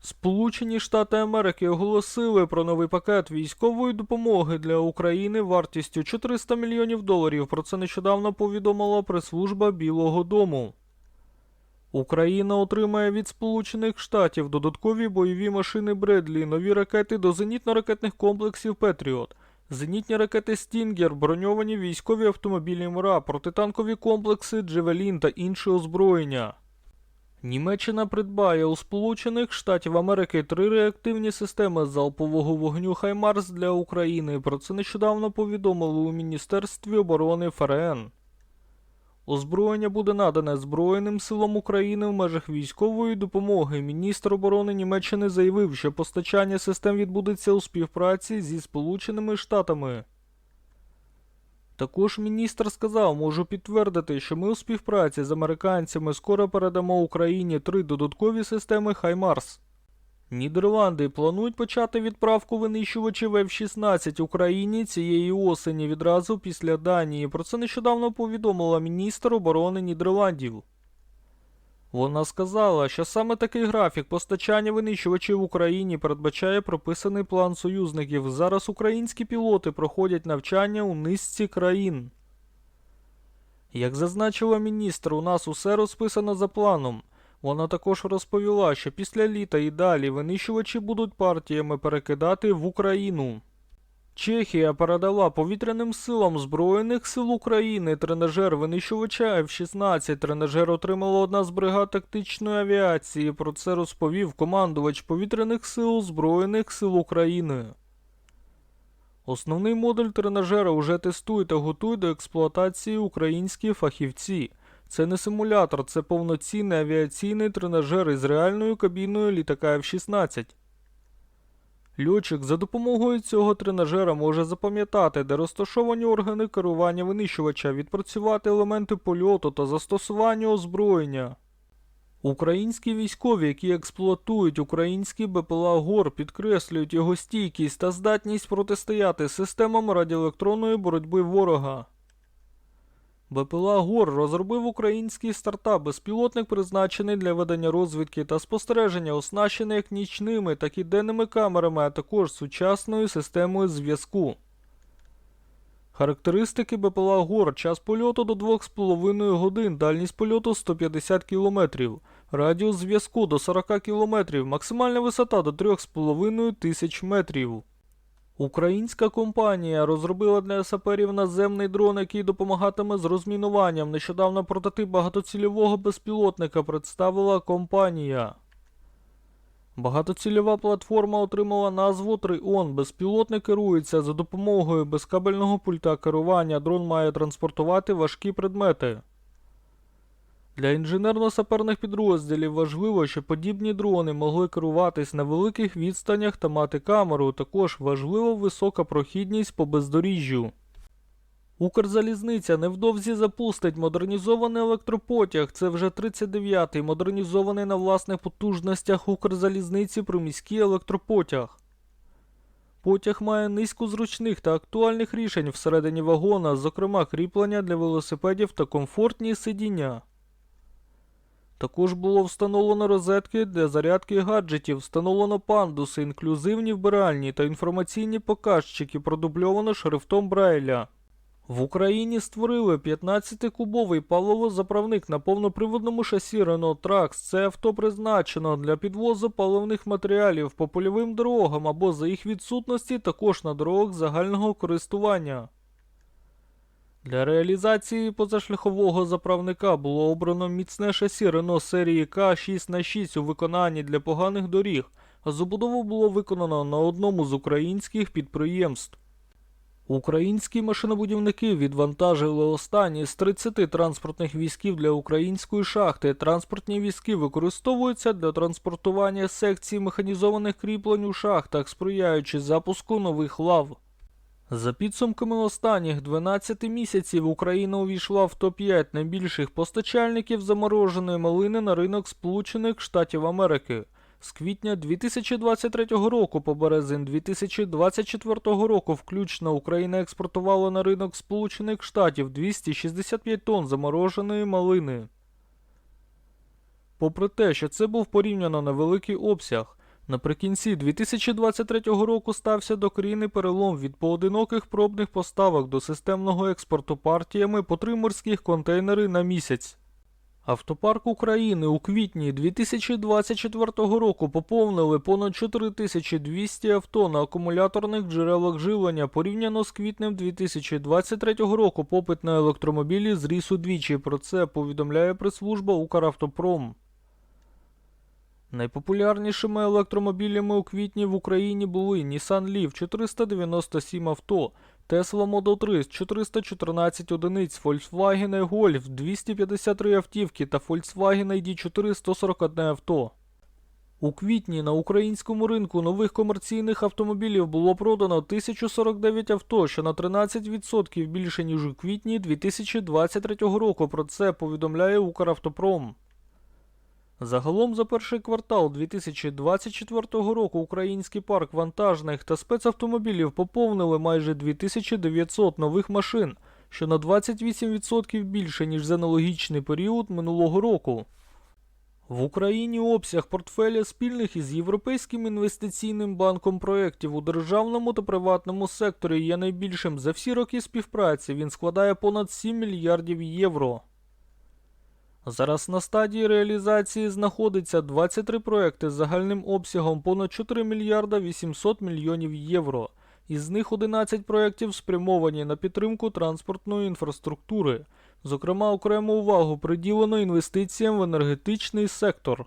Сполучені Штати Америки оголосили про новий пакет військової допомоги для України вартістю 400 мільйонів доларів. Про це нещодавно повідомила прес-служба Білого Дому. Україна отримає від Сполучених Штатів додаткові бойові машини Бредлі, нові ракети до зенітно-ракетних комплексів Петріот, зенітні ракети Стінгер, броньовані військові автомобілі МРА, протитанкові комплекси Джевелін та інше озброєння. Німеччина придбає у Сполучених Штатів Америки три реактивні системи залпового вогню Хаймарс для України. Про це нещодавно повідомили у Міністерстві оборони ФРН. Озброєння буде надане Збройним силам України в межах військової допомоги. Міністр оборони Німеччини заявив, що постачання систем відбудеться у співпраці зі Сполученими Штатами. Також міністр сказав, можу підтвердити, що ми у співпраці з американцями скоро передамо Україні три додаткові системи Хаймарс. Нідерланди планують почати відправку винищувачів F-16 Україні цієї осені відразу після Данії. Про це нещодавно повідомила міністр оборони Нідерландів. Вона сказала, що саме такий графік постачання винищувачів Україні передбачає прописаний план союзників. Зараз українські пілоти проходять навчання у низці країн. Як зазначила міністр, у нас усе розписано за планом. Вона також розповіла, що після літа і далі винищувачі будуть партіями перекидати в Україну. Чехія передала повітряним силам Збройних сил України тренажер винищувача F-16. Тренажер отримала одна з бригад тактичної авіації. Про це розповів командувач повітряних сил Збройних сил України. Основний модуль тренажера уже тестують та готують до експлуатації українські фахівці. Це не симулятор, це повноцінний авіаційний тренажер із реальною кабіною літака F-16. Льотчик за допомогою цього тренажера може запам'ятати, де розташовані органи керування винищувача, відпрацювати елементи польоту та застосування озброєння. Українські військові, які експлуатують українські БПЛА ГОР, підкреслюють його стійкість та здатність протистояти системам радіоелектронної боротьби ворога. БПЛА ГОР розробив український стартап, безпілотник призначений для ведення розвідки та спостереження, оснащений як нічними, так і денними камерами, а також сучасною системою зв'язку. Характеристики БПЛА ГОР час польоту до 2,5 годин, дальність польоту 150 км, радіус зв'язку до 40 км, максимальна висота до 3,5 тисяч метрів. Українська компанія розробила для саперів наземний дрон, який допомагатиме з розмінуванням. Нещодавно прототип багатоцільового безпілотника представила компанія. Багатоцільова платформа отримала назву Трион. Безпілотник керується за допомогою безкабельного пульта керування. Дрон має транспортувати важкі предмети. Для інженерно-саперних підрозділів важливо, щоб подібні дрони могли керуватись на великих відстанях та мати камеру. Також важлива висока прохідність по бездоріжжю. Укрзалізниця невдовзі запустить модернізований електропотяг. Це вже 39-й модернізований на власних потужностях Укрзалізниці приміський електропотяг. Потяг має низку зручних та актуальних рішень всередині вагона, зокрема кріплення для велосипедів та комфортні сидіння. Також було встановлено розетки для зарядки гаджетів, встановлено пандуси, інклюзивні вбиральні та інформаційні показчики, продубльовано шрифтом Брайля. В Україні створили 15-кубовий паливозаправник на повноприводному шасі Renault Trax. Це авто призначено для підвозу паливних матеріалів по польовим дорогам або за їх відсутності також на дорогах загального користування. Для реалізації позашляхового заправника було обрано міцне шасі Renault серії К6х6 у виконанні для поганих доріг, а забудову було виконано на одному з українських підприємств. Українські машинобудівники відвантажили останні з 30 транспортних візків для української шахти. Транспортні візки використовуються для транспортування секцій механізованих кріплень у шахтах, сприяючи запуску нових лав. За підсумками останніх 12 місяців Україна увійшла в топ-5 найбільших постачальників замороженої малини на ринок Сполучених Штатів Америки. З квітня 2023 року по березень 2024 року включно Україна експортувала на ринок Сполучених Штатів 265 тонн замороженої малини. Попри те, що це був порівняно невеликий обсяг, Наприкінці 2023 року стався докорінний перелом від поодиноких пробних поставок до системного експорту партіями по три морських контейнери на місяць. Автопарк України у квітні 2024 року поповнили понад 4200 авто на акумуляторних джерелах живлення. Порівняно з квітнем 2023 року попит на електромобілі зріс удвічі. Про це повідомляє прес-служба Укравтопром. Найпопулярнішими електромобілями у квітні в Україні були Nissan Leaf 497 авто, Tesla Model 3 414 одиниць, Volkswagen Golf 253 автівки та Volkswagen ID4 141 авто. У квітні на українському ринку нових комерційних автомобілів було продано 1049 авто, що на 13% більше, ніж у квітні 2023 року. Про це повідомляє Укравтопром. Загалом за перший квартал 2024 року український парк вантажних та спецавтомобілів поповнили майже 2900 нових машин, що на 28% більше, ніж за аналогічний період минулого року. В Україні обсяг портфеля спільних із Європейським інвестиційним банком проєктів у державному та приватному секторі є найбільшим за всі роки співпраці. Він складає понад 7 мільярдів євро. Зараз на стадії реалізації знаходиться 23 проекти з загальним обсягом понад 4 мільярда 800 мільйонів євро. Із них 11 проєктів спрямовані на підтримку транспортної інфраструктури. Зокрема, окрему увагу приділено інвестиціям в енергетичний сектор.